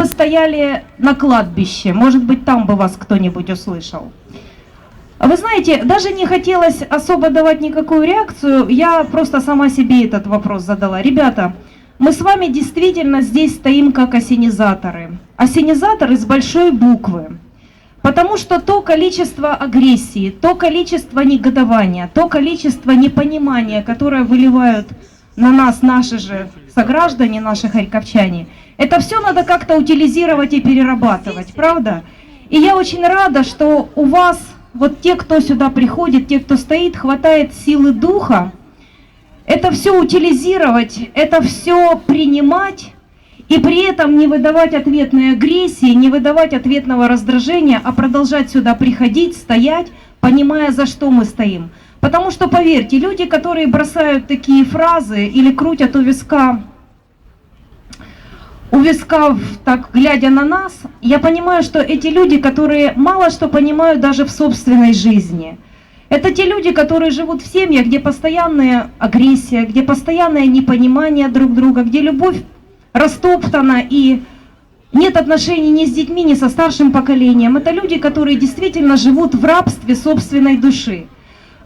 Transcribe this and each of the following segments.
бы стояли на кладбище, может быть, там бы вас кто-нибудь услышал. Вы знаете, даже не хотелось особо давать никакую реакцию, я просто сама себе этот вопрос задала. Ребята, мы с вами действительно здесь стоим как осенизаторы. Осенизаторы с большой буквы. Потому что то количество агрессии, то количество негодования, то количество непонимания, которое выливают на нас наши же сограждане, наши харьковчане, это все надо как-то утилизировать и перерабатывать, правда? И я очень рада, что у вас, вот те, кто сюда приходит, те, кто стоит, хватает силы духа, это все утилизировать, это все принимать, и при этом не выдавать ответной агрессии, не выдавать ответного раздражения, а продолжать сюда приходить, стоять, понимая, за что мы стоим. Потому что, поверьте, люди, которые бросают такие фразы или крутят у виска, у виска, так глядя на нас, я понимаю, что эти люди, которые мало что понимают даже в собственной жизни. Это те люди, которые живут в семьях, где постоянная агрессия, где постоянное непонимание друг друга, где любовь растоптана и нет отношений ни с детьми, ни со старшим поколением. Это люди, которые действительно живут в рабстве собственной души.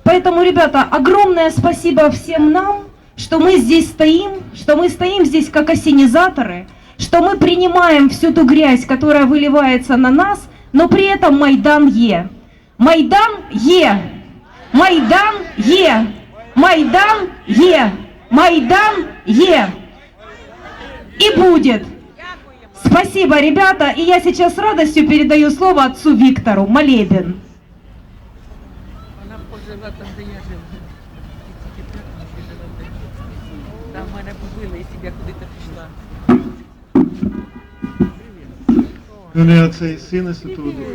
Поэтому, ребята, огромное спасибо всем нам, что мы здесь стоим, что мы стоим здесь как осенизаторы, что мы принимаем всю ту грязь, которая выливается на нас, но при этом Майдан Е. Майдан Е. Майдан Е. Майдан Е. Майдан Е. И будет. Спасибо, ребята. И я сейчас с радостью передаю слово отцу Виктору. Молебен. Вона там, де я. Тільки жила в Там мене побили, якщо я куди-то пішла. Ім'я Отця і Сина і Святого Духа.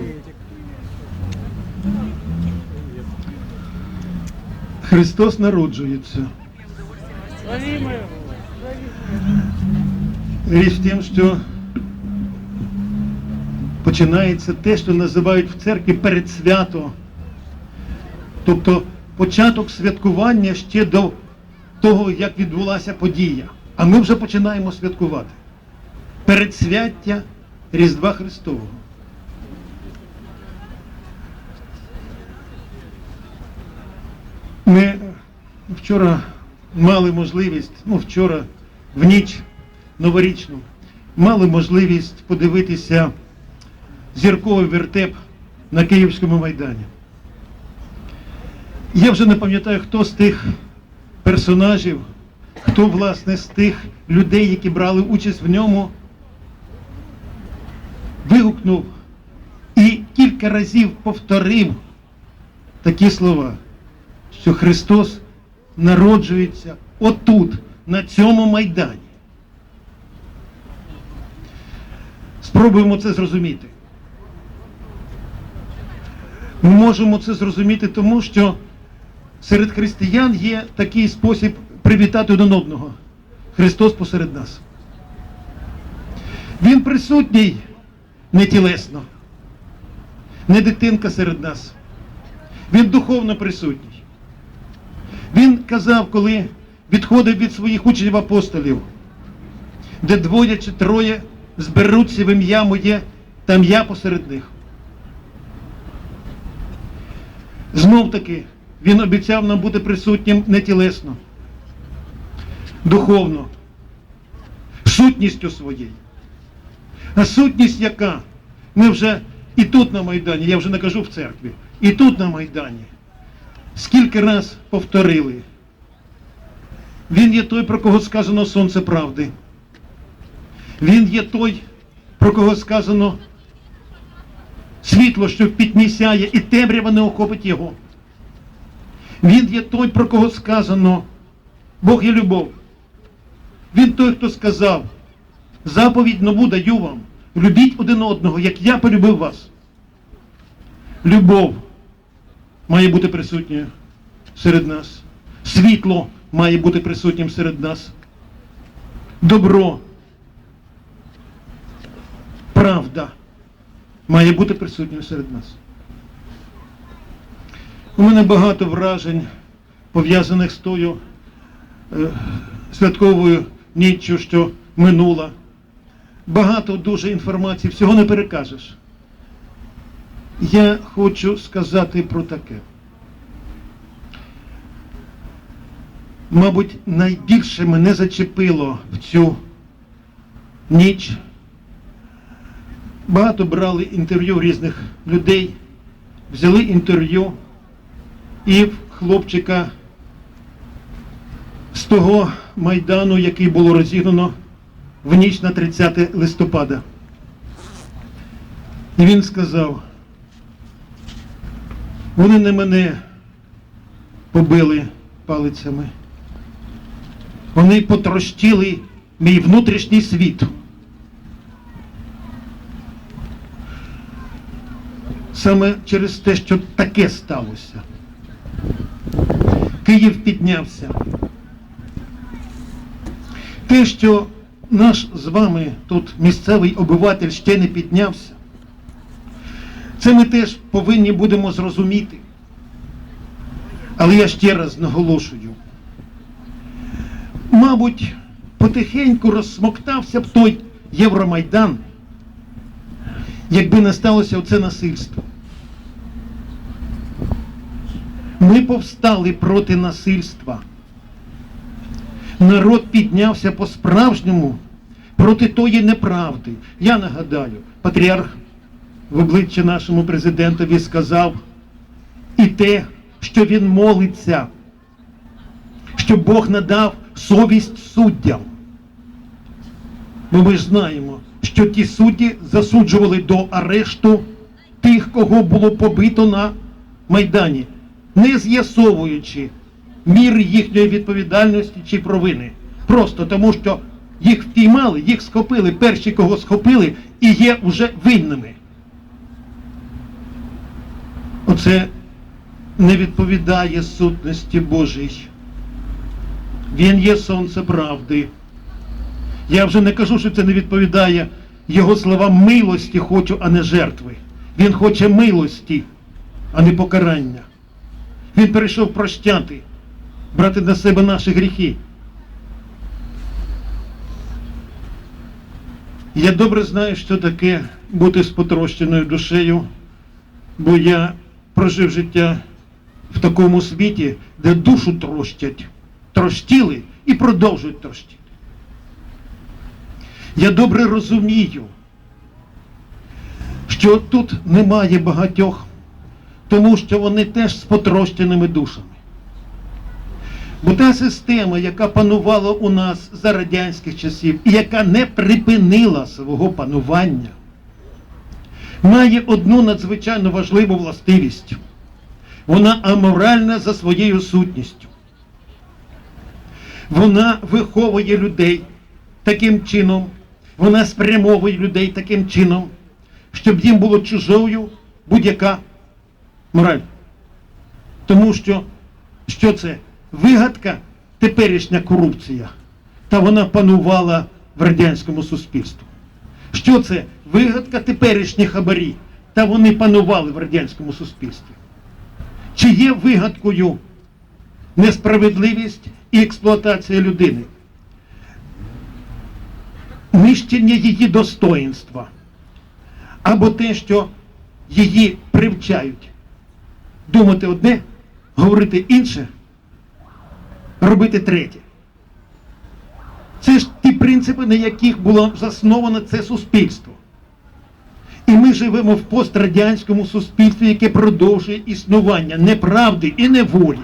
Христос народжується. Річ в тім, що починається те, що називають в церкві передсвято. Тобто початок святкування ще до того, як відбулася подія. А ми вже починаємо святкувати. Передсвяття Різдва Христового. Ми вчора мали можливість, ну вчора в ніч новорічну, мали можливість подивитися зірковий вертеп на Київському майдані. Я вже не пам'ятаю, хто з тих персонажів, хто власне з тих людей, які брали участь в ньому, вигукнув і кілька разів повторив такі слова, що Христос народжується отут, на цьому майдані. Спробуємо це зрозуміти. Ми можемо це зрозуміти тому, що серед християн є такий спосіб привітати один одного. Христос посеред нас. Він присутній не тілесно, не дитинка серед нас. Він духовно присутній. Він казав, коли відходив від своїх учнів апостолів, де двоє чи троє зберуться в ім'я моє, там я посеред них. Знов таки, він обіцяв нам бути присутнім не тілесно, духовно, сутністю своєю. А сутність яка? Ми вже і тут на Майдані, я вже не кажу в церкві, і тут на Майдані. Скільки раз повторили. Він є той, про кого сказано сонце правди. Він є той, про кого сказано світло, що в і темрява не охопить його. Він є той, про кого сказано Бог є любов. Він той, хто сказав, заповідь нову даю вам. Любіть один одного, як я полюбив вас. Любов має бути присутньою серед нас. Світло має бути присутнім серед нас. Добро. Правда має бути присутньою серед нас. У мене багато вражень, пов'язаних з тою е, святковою ніччю, що минула. багато дуже інформації, всього не перекажеш. Я хочу сказати про таке. Мабуть, найбільше мене зачепило в цю ніч. Багато брали інтерв'ю різних людей, взяли інтерв'ю і хлопчика з того майдану, який було розігнано в ніч на 30 листопада. І він сказав, вони не мене побили палицями. Вони потрощили мій внутрішній світ. Саме через те, що таке сталося. Київ піднявся. Те, що наш з вами тут місцевий обиватель ще не піднявся, це ми теж повинні будемо зрозуміти. Але я ще раз наголошую. Мабуть, потихеньку розсмоктався б той Євромайдан, якби не сталося оце насильство. Ми повстали проти насильства. Народ піднявся по-справжньому проти тої неправди. Я нагадаю, патріарх в обличчя нашому президентові сказав і те, що він молиться, що Бог надав совість суддям. Бо ми ж знаємо, що ті судді засуджували до арешту тих, кого було побито на Майдані, не з'ясовуючи міри їхньої відповідальності чи провини. Просто тому, що їх впіймали, їх схопили, перші, кого схопили, і є вже винними. Оце не відповідає сутності Божій. Він є сонце правди. Я вже не кажу, що це не відповідає його словам милості хочу, а не жертви. Він хоче милості, а не покарання. Він перейшов прощати, брати на себе наші гріхи. Я добре знаю, що таке бути з потрощеною душею, бо я прожив життя в такому світі, де душу трощать, трощили і продовжують трощити. Я добре розумію, що тут немає багатьох, тому що вони теж з потрощеними душами. Бо та система, яка панувала у нас за радянських часів і яка не припинила свого панування, має одну надзвичайно важливу властивість. Вона аморальна за своєю сутністю. Вона виховує людей таким чином, вона спрямовує людей таким чином, щоб їм було чужою будь-яка мораль. Тому що що це? Вигадка, теперішня корупція. Та вона панувала в радянському суспільстві. Що це? Вигадка теперішні хабарі. Та вони панували в радянському суспільстві. Чи є вигадкою несправедливість і експлуатація людини? Нищення її достоїнства. Або те, що її привчають думати одне, говорити інше, робити третє. Це ж ті принципи, на яких було засноване це суспільство. І ми живемо в пострадянському суспільстві, яке продовжує існування неправди і неволі.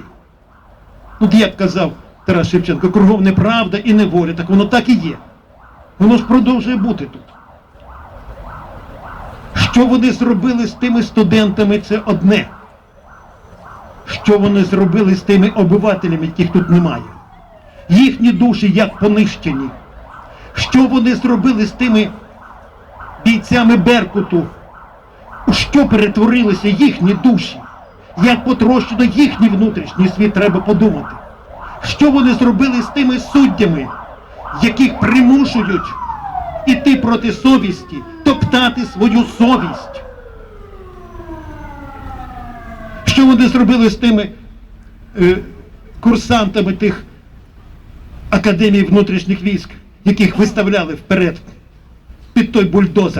От як казав Тарас Шевченко, кругом неправда і неволя, так воно так і є. Воно ж продовжує бути тут. Що вони зробили з тими студентами, це одне. Що вони зробили з тими обивателями, яких тут немає? Їхні душі як понищені. Що вони зробили з тими бійцями Беркуту? У що перетворилися їхні душі? Як потрощено їхній внутрішній світ, треба подумати. Що вони зробили з тими суддями, яких примушують іти проти совісті, топтати свою совість? Що вони зробили з тими е, курсантами тих академій внутрішніх військ, яких виставляли вперед під той бульдозер.